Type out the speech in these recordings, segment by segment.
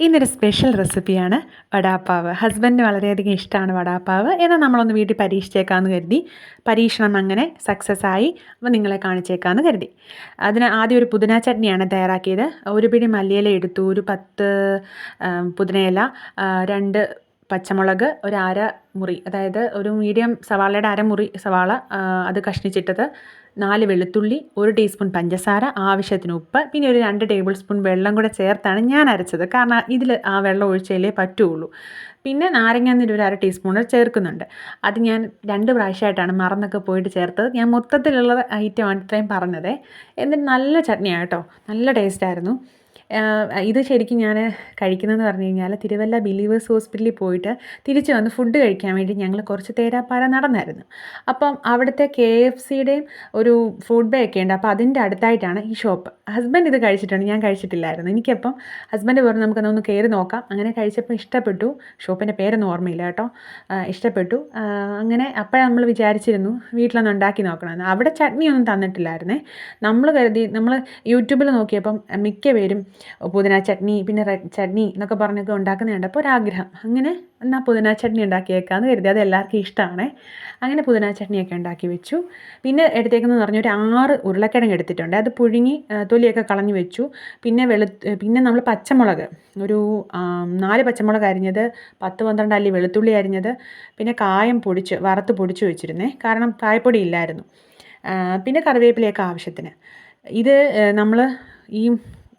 ഇന്നൊരു സ്പെഷ്യൽ റെസിപ്പിയാണ് വടാപ്പാവ്. ഹസ്ബൻഡിന് വളരെയധികം ഇഷ്ടമാണ് വടാപ്പാവ്. എന്നാൽ നമ്മളൊന്ന് വീട്ടിൽ പരീക്ഷിച്ചേക്കാമെന്ന് കരുതി പരീക്ഷണം അങ്ങനെ സക്സസ് ആയി അപ്പോൾ നിങ്ങളെ കാണിച്ചേക്കാമെന്ന് കരുതി. അതിന് ആദ്യം ഒരു പുതിന ചട്നിയാണ് തയ്യാറാക്കിയത്. ഒരു പിടി മല്ലിയില എടുത്തു ഒരു പത്ത് പുതിനയില രണ്ട് പച്ചമുളക് ഒരു അര മുറി അതായത് ഒരു മീഡിയം സവാളയുടെ അരമുറി സവാള അത് കഷ്ണിച്ചിട്ടത് നാല് വെളുത്തുള്ളി ഒരു ടീസ്പൂൺ പഞ്ചസാര ആവശ്യത്തിന് ഉപ്പ് പിന്നെ ഒരു രണ്ട് ടേബിൾ സ്പൂൺ വെള്ളം കൂടെ ചേർത്താണ് ഞാൻ അരച്ചത്. കാരണം ഇതിൽ ആ വെള്ളം ഒഴിച്ചാലേ പറ്റുള്ളൂ. പിന്നെ നാരങ്ങാനീര് ഒരു അര ടീസ്പൂൺ ചേർക്കുന്നുണ്ട്. അത് ഞാൻ രണ്ട് പ്രാവശ്യമായിട്ടാണ് മറന്നൊക്കെ പോയിട്ട് ചേർത്തത്. ഞാൻ മൊത്തത്തിലുള്ള ഐറ്റമാണ് ഇത്രയും പറഞ്ഞത്. എന്നിട്ട് നല്ല ചട്നിയാണ് കേട്ടോ. നല്ല ടേസ്റ്റായിരുന്നു ഇത് ശരിക്കും ഞാൻ കഴിക്കുന്നതെന്ന് പറഞ്ഞു കഴിഞ്ഞാൽ തിരുവല്ല ബിലീവേഴ്സ് ഹോസ്പിറ്റലിൽ പോയിട്ട് തിരിച്ചു വന്ന് ഫുഡ് കഴിക്കാൻ വേണ്ടി ഞങ്ങൾ കുറച്ച് തേരാപ്പാറ നടന്നായിരുന്നു. അപ്പം അവിടുത്തെ കെ എഫ് സിയുടെയും ഒരു ഫുഡ് ബേ ഒക്കെ ഉണ്ട്. അപ്പോൾ അതിന്റെ അടുത്തായിട്ടാണ് ഈ ഷോപ്പ്. ഹസ്ബൻഡ് ഇത് കഴിച്ചിട്ടുണ്ട്. ഞാൻ കഴിച്ചിട്ടില്ലായിരുന്നു. എനിക്കപ്പം ഹസ്ബൻഡ് പറഞ്ഞു നമുക്കൊന്ന് കയറി നോക്കാം. അങ്ങനെ കഴിച്ചപ്പോൾ ഇഷ്ടപ്പെട്ടു. ഷോപ്പിന്റെ പേരൊന്നും ഓർമ്മയില്ല കേട്ടോ. ഇഷ്ടപ്പെട്ടു. അങ്ങനെ അപ്പോഴാണ് നമ്മൾ വിചാരിച്ചിരുന്നു വീട്ടിലൊന്ന് ഉണ്ടാക്കി നോക്കണമെന്ന്. അവിടെ ചട്നിയൊന്നും തന്നിട്ടില്ലായിരുന്നേ. നമ്മൾ കരുതി നമ്മൾ യൂട്യൂബിൽ നോക്കിയപ്പം മിക്ക പേരും പുതിന ചട്നി പിന്നെ റെഡ് ചട്നി എന്നൊക്കെ പറഞ്ഞൊക്കെ ഉണ്ടാക്കുന്നത് കണ്ടപ്പോൾ ഒരാഗ്രഹം. അങ്ങനെ എന്നാൽ പുതിന ചട്നി ഉണ്ടാക്കിയേക്കാന്ന് കരുതി. അത് എല്ലാവർക്കും ഇഷ്ടമാണ് അങ്ങനെ പുതിന ചട്നിയൊക്കെ ഉണ്ടാക്കി വെച്ചു. പിന്നെ എടുത്തേക്കെന്ന് പറഞ്ഞ ഒരു ആറ് ഉരുളക്കിഴങ്ങ് എടുത്തിട്ടുണ്ട്. അത് പുഴുങ്ങി തൊലിയൊക്കെ കളഞ്ഞു വെച്ചു. പിന്നെ വെളു പിന്നെ നമ്മൾ പച്ചമുളക് ഒരു നാല് പച്ചമുളക് അരിഞ്ഞത് പത്ത് പന്ത്രണ്ട് അല്ലി വെളുത്തുള്ളി അരിഞ്ഞത് പിന്നെ കായം പൊടിച്ച് വറുത്ത് പൊടിച്ച് വെച്ചിരുന്നേ. കാരണം കായപ്പൊടി ഇല്ലായിരുന്നു. പിന്നെ കറിവേപ്പിലയൊക്കെ ആവശ്യത്തിന്. ഇത് നമ്മൾ ഈ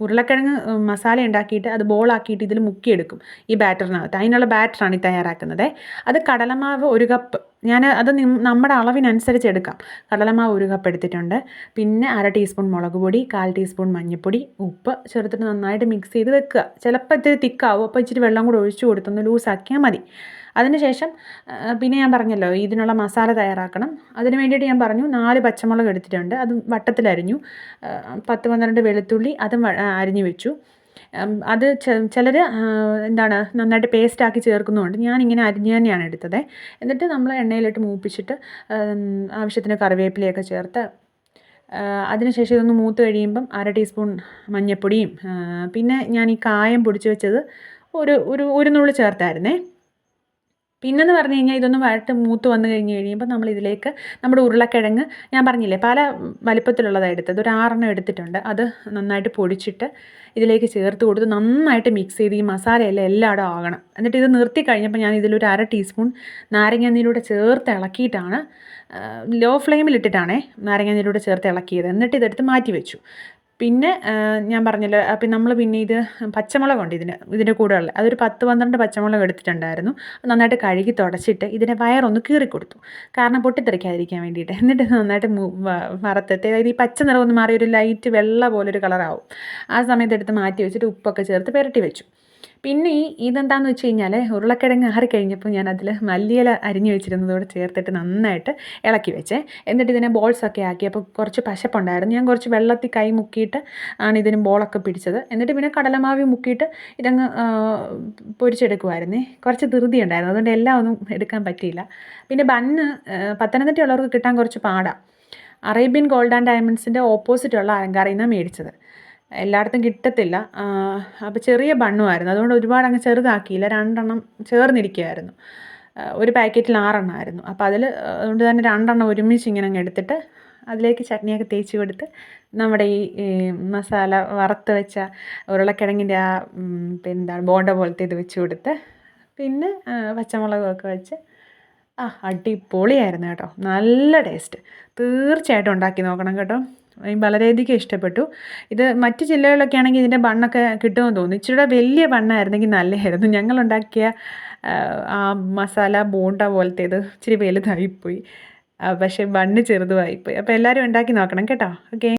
ഉരുളക്കിഴങ്ങ് മസാല ഉണ്ടാക്കിയിട്ട് അത് ബോളാക്കിയിട്ട് ഇതിൽ മുക്കിയെടുക്കും ഈ ബാറ്ററിനകത്ത്. അതിനുള്ള ബാറ്ററാണ് ഈ തയ്യാറാക്കുന്നത്. അത് കടലമാവ് ഒരു കപ്പ് ഞാൻ അത് നമ്മുടെ അളവിനനുസരിച്ച് എടുക്കാം. കടലമാവ് ഒരു കപ്പ് എടുത്തിട്ടുണ്ട്. പിന്നെ അര ടീസ്പൂൺ മുളക് പൊടി കാൽ ടീസ്പൂൺ മഞ്ഞൾപ്പൊടി ഉപ്പ് ചേർത്തിട്ട് നന്നായിട്ട് മിക്സ് ചെയ്ത് വെക്കുക. ചിലപ്പോൾ ഇത്തിരി തിക്കാവും അപ്പോൾ ഇച്ചിരി വെള്ളം കൂടെ ഒഴിച്ചു കൊടുത്തൊന്ന് ലൂസാക്കിയാൽ മതി. അതിനുശേഷം പിന്നെ ഞാൻ പറഞ്ഞല്ലോ ഇതിനുള്ള മസാല തയ്യാറാക്കണം. അതിന് വേണ്ടിയിട്ട് ഞാൻ പറഞ്ഞു നാല് പച്ചമുളക് എടുത്തിട്ടുണ്ട്. അത് വട്ടത്തിലരിഞ്ഞു പത്ത് പന്ത്രണ്ട് വെളുത്തുള്ളി അതും അരിഞ്ഞു വെച്ചു. അത് ചിലർ എന്താണ് നന്നായിട്ട് പേസ്റ്റാക്കി ഞാൻ ഞാനിങ്ങനെ അരിഞ്ഞ് തന്നെയാണ് എടുത്തത്. എന്നിട്ട് നമ്മൾ എണ്ണയിലിട്ട് മൂപ്പിച്ചിട്ട് ആവശ്യത്തിന് കറിവേപ്പിലയൊക്കെ ചേർത്ത് അതിനുശേഷം ഇതൊന്ന് മൂത്ത് കഴിയുമ്പം അര ടീസ്പൂൺ മഞ്ഞൾപ്പൊടിയും പിന്നെ ഞാൻ ഈ കായം പൊടിച്ച് വെച്ചത് ഒരു ഒരു ഒരു നുള്ളി ചേർത്തായിരുന്നേ. പിന്നെന്ന് പറഞ്ഞു കഴിഞ്ഞാൽ ഇതൊന്ന് വഴട്ട് മൂത്ത് വന്നു കഴിഞ്ഞ് കഴിയുമ്പോൾ നമ്മൾ ഇതിലേക്ക് നമ്മുടെ ഉരുളക്കിഴങ്ങ് ഞാൻ പറഞ്ഞില്ലേ പല വലിപ്പത്തിലുള്ളതാണ് എടുത്തത്. ഒരു ആറെണ്ണം എടുത്തിട്ടുണ്ട്. അത് നന്നായിട്ട് പൊടിച്ചിട്ട് ഇതിലേക്ക് ചേർത്ത് കൊടുത്ത് നന്നായിട്ട് മിക്സ് ചെയ്ത് ഈ മസാലയെല്ലാം എല്ലായിടും ആകണം. എന്നിട്ട് ഇത് നിർത്തി കഴിഞ്ഞപ്പോൾ ഞാൻ ഇതിലൊരു അര ടീസ്പൂൺ നാരങ്ങാനീരൂടെ ചേർത്ത് ഇളക്കിയിട്ടാണ് ലോ ഫ്ലെയിമിലിട്ടിട്ടാണേ നാരങ്ങാനീരൂടെ ചേർത്ത് ഇളക്കിയത്. എന്നിട്ട് ഇതെടുത്ത് മാറ്റി വെച്ചു പിന്നെ ഞാൻ പറഞ്ഞല്ലോ അപ്പം നമ്മൾ പിന്നെ ഇത് പച്ചമുളകുണ്ട് ഇതിന് ഇതിന്റെ കൂടെ ഉള്ള അതൊരു പത്ത് പന്ത്രണ്ട് പച്ചമുളക് എടുത്തിട്ടുണ്ടായിരുന്നു. നന്നായിട്ട് കഴുകി തുടച്ചിട്ട് ഇതിനെ വയറൊന്ന് കീറി കൊടുത്തു കാരണം പൊട്ടിത്തെറിക്കാതിരിക്കാൻ വേണ്ടിയിട്ട്. എന്നിട്ട് നന്നായിട്ട് വറുത്തിട്ട് അതായത് ഈ പച്ച നിറമൊന്ന് മാറി ഒരു ലൈറ്റ് വെള്ള പോലൊരു കളറാവും. ആ സമയത്ത് എടുത്ത് മാറ്റി വെച്ചിട്ട് ഉപ്പൊക്കെ ചേർത്ത് പുരട്ടി വെച്ചു. പിന്നെ ഈ ഇതെന്താണെന്ന് വെച്ച് കഴിഞ്ഞാൽ ഉരുളക്കിഴങ്ങ് ആറിക്കഴിഞ്ഞപ്പോൾ ഞാൻ അതിൽ മല്ലിയില അരിഞ്ഞു വെച്ചിരുന്നതോടെ ചേർത്തിട്ട് നന്നായിട്ട് ഇളക്കി വെച്ചേ. എന്നിട്ട് ഇതിനെ ബോൾസൊക്കെ ആക്കി അപ്പോൾ കുറച്ച് പശപ്പുണ്ടായിരുന്നു. ഞാൻ കുറച്ച് വെള്ളത്തിൽ കൈ മുക്കിയിട്ട് ആണ് ഇതിന് ബോളൊക്കെ പിടിച്ചത്. എന്നിട്ട് പിന്നെ കടലമാവി മുക്കിയിട്ട് ഇതങ്ങ് പൊരിച്ചെടുക്കുമായിരുന്നേ കുറച്ച് ധൃതി ഉണ്ടായിരുന്നു. അതുകൊണ്ട് എല്ലാം ഒന്നും എടുക്കാൻ പറ്റിയില്ല. പിന്നെ ബണ്ണ് പത്തനംതിട്ടയുള്ളവർക്ക് കിട്ടാൻ കുറച്ച് പാടാണ് അറേബ്യൻ ഗോൾഡ് ആൻഡ് ഡയമണ്ട്സിന്റെ ഓപ്പോസിറ്റുള്ള അലങ്കാരയിൽ നിന്നാണ് മേടിച്ചത്. എല്ലായിടത്തും കിട്ടത്തില്ല. അപ്പോൾ ചെറിയ ബണ്ണുമായിരുന്നു. അതുകൊണ്ട് ഒരുപാട് അങ്ങ് ചെറുതാക്കിയില്ല. രണ്ടെണ്ണം ചേർന്നിരിക്കുകയായിരുന്നു ഒരു പാക്കറ്റിൽ ആറെണ്ണം ആയിരുന്നു അപ്പോൾ അതിൽ അതുകൊണ്ട് തന്നെ രണ്ടെണ്ണം ഒരുമിച്ച് ഇങ്ങനെ അങ്ങ് എടുത്തിട്ട് അതിലേക്ക് ചട്നിയൊക്കെ തേച്ച് കൊടുത്ത് നമ്മുടെ ഈ മസാല വറുത്ത് വെച്ച ഉരുളക്കിഴങ്ങിന്റെ ആ പിന്നെന്താണ് ബോണ്ട പോലത്തെ ഇത് വെച്ച് കൊടുത്ത് പിന്നെ പച്ചമുളകൊക്കെ വെച്ച് ആ അടിപൊളിയായിരുന്നു കേട്ടോ. നല്ല ടേസ്റ്റ്. തീർച്ചയായിട്ടും ഉണ്ടാക്കി നോക്കണം കേട്ടോ. വളരെയധികം ഇഷ്ടപ്പെട്ടു. ഇത് മറ്റ് ജില്ലകളിലൊക്കെ ആണെങ്കിൽ ഇതിന്റെ ബണ്ണൊക്കെ കിട്ടുമെന്ന് തോന്നുന്നു. ഇച്ചിരി വലിയ ബണ്ണായിരുന്നെങ്കിൽ നല്ലതായിരുന്നു. ഞങ്ങളുണ്ടാക്കിയ ആ മസാല ബോണ്ട പോലത്തെ ഇത് ഇച്ചിരി വലുതായിപ്പോയി. പക്ഷേ ബണ്ണ് ചെറുതുമായിപ്പോയി. അപ്പോൾ എല്ലാവരും ഉണ്ടാക്കി നോക്കണം കേട്ടോ. ഓക്കെ.